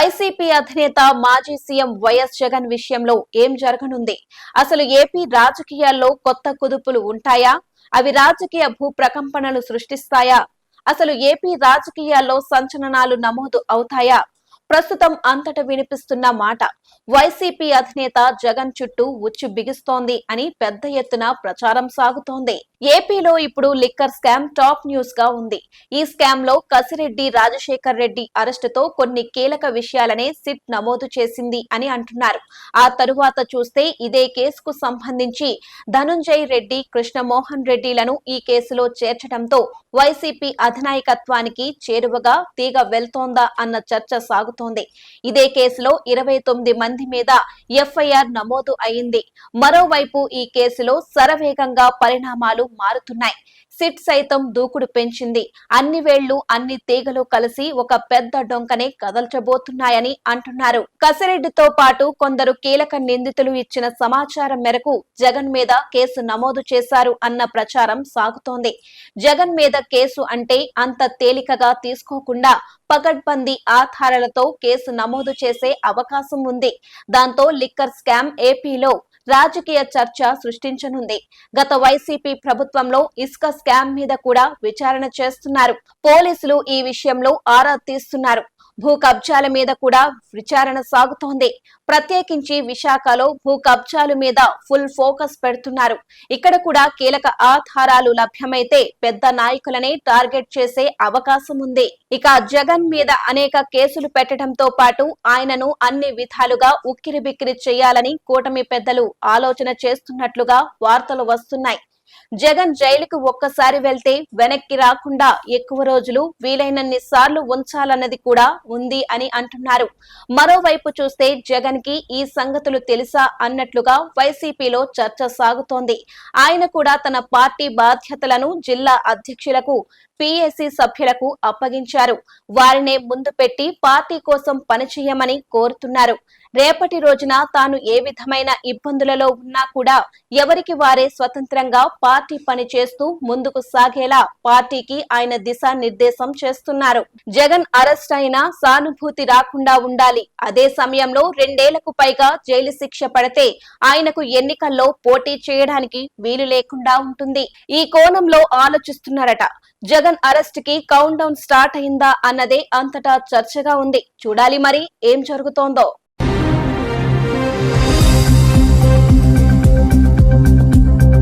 YCP అధినేత మాజీ CM YS Jagan విషయంలో ఏం జరగనుంది? అసలు ఏపీ రాజకీయాల్లో కొత్త కుదుపులు ఉంటాయా? అవి రాజకీయ భూ ప్రకంపనలు సృష్టిస్తాయా? అసలు ఏపీ రాజకీయాల్లో సంచలనాలు నమోదు అవుతాయా? ప్రస్తుతం అంతట వినిపిస్తున్న మాట. వైసీపీ అధినేత జగన్ చుట్టూ ఉచ్చు బిగిస్తోంది అని పెద్ద ఎత్తున ప్రచారం సాగుతోంది. ఏపీలో ఇప్పుడు లిక్కర్ స్కామ్ టాప్ న్యూస్గా ఉంది. ఈ స్కామ్లో కసిరెడ్డి రాజశేఖర్ రెడ్డి అరెస్టుతో కొన్ని కీలక విషయాలనే సిట్ నమోదు చేసింది అని అంటున్నారు. ఆ తరువాత చూస్తే ఇదే కేసుకు సంబంధించి ధనుంజయ్ రెడ్డి కృష్ణమోహన్ రెడ్డిలను ఈ కేసులో చేర్చడంతో వైసీపీ అధినాయకత్వానికి చేరువగా తీగ వెళ్తోందా అన్న చర్చ సాగుతుంది. ఇదే కేసులో ఇరవై తొమ్మిది మంది మీద ఎఫ్ఐఆర్ నమోదు అయింది. మరోవైపు ఈ కేసులో శరవేగంగా పరిణామాలు మారుతున్నాయి. సిట్ సైతం దూకుడు పెంచింది. అన్ని వేళ్ళు అన్ని తీగలు కలిసి ఒక పెద్ద డొంకనే కదల్చబోతున్నాయని అంటున్నారు. కసిరెడ్డితో పాటు కొందరు కీలక నిందితులు ఇచ్చిన సమాచారం మేరకు జగన్ మీద కేసు నమోదు చేశారు అన్న ప్రచారం సాగుతోంది. జగన్ మీద కేసు అంటే అంత తేలికగా తీసుకోకుండా పకడ్బందీ ఆధారాలతో కేసు నమోదు చేసే అవకాశం ఉంది. దాంతో లిక్కర్ స్కామ్ ఏపీలో రాజకీయ చర్చ సృష్టించనుంది. గత వైసీపీ ప్రభుత్వంలో ఇసుక స్కామ్ మీద కూడా విచారణ చేస్తున్నారు. పోలీసులు ఈ విషయంలో ఆరా తీస్తున్నారు. భూ కబ్జాల మీద కూడా విచారణ సాగుతోంది. ప్రత్యేకించి విశాఖలో భూ కబ్జాల మీద ఫుల్ ఫోకస్ పెడుతున్నారు. ఇక్కడ కూడా కీలక ఆధారాలు లభ్యమైతే పెద్ద నాయకులనే టార్గెట్ చేసే అవకాశం ఉంది. ఇక జగన్ మీద అనేక కేసులు పెట్టడంతో పాటు ఆయనను అన్ని విధాలుగా ఉక్కిరిబిక్కిరి చేయాలని కూటమి పెద్దలు ఆలోచన చేస్తున్నట్లుగా వార్తలు వస్తున్నాయి. జగన్ జైలుకు ఒక్కసారి వెళ్తే వెనక్కి రాకుండా ఎక్కువ రోజులు వీలైనన్ని సార్లు ఉంచాలన్నది కూడా ఉంది అని అంటున్నారు. మరోవైపు చూస్తే జగన్కి ఈ సంగతులు తెలుసా అన్నట్లుగా వైసీపీలో చర్చ సాగుతోంది. ఆయన కూడా తన పార్టీ బాధ్యతలను జిల్లా అధ్యక్షులకు పిఎస్సి సభ్యులకు అప్పగించారు. వారినే ముందు పెట్టి పార్టీ కోసం పనిచేయమని కోరుతున్నారు. రేపటి రోజున తాను ఏ విధమైన ఇబ్బందులలో ఉన్నా కూడా ఎవరికి వారే స్వతంత్రంగా పార్టీ పని చేస్తూ ముందుకు సాగేలా పార్టీకి ఆయన దిశానిర్దేశం చేస్తున్నారు. జగన్ అరెస్ట్ అయినా సానుభూతి రాకుండా ఉండాలి. అదే సమయంలో రెండేళ్ళకు పైగా జైలు శిక్ష పడితే ఆయనకు ఎన్నికల్లో పోటీ చేయడానికి వీలు లేకుండా ఉంటుంది. ఈ కోణంలో ఆలోచిస్తున్నారట. జగన్ అరెస్ట్కి కౌంట్ డౌన్ స్టార్ట్ అయిందా అన్నదే అంతటా చర్చగా ఉంది. చూడాలి మరి ఏం జరుగుతోందో.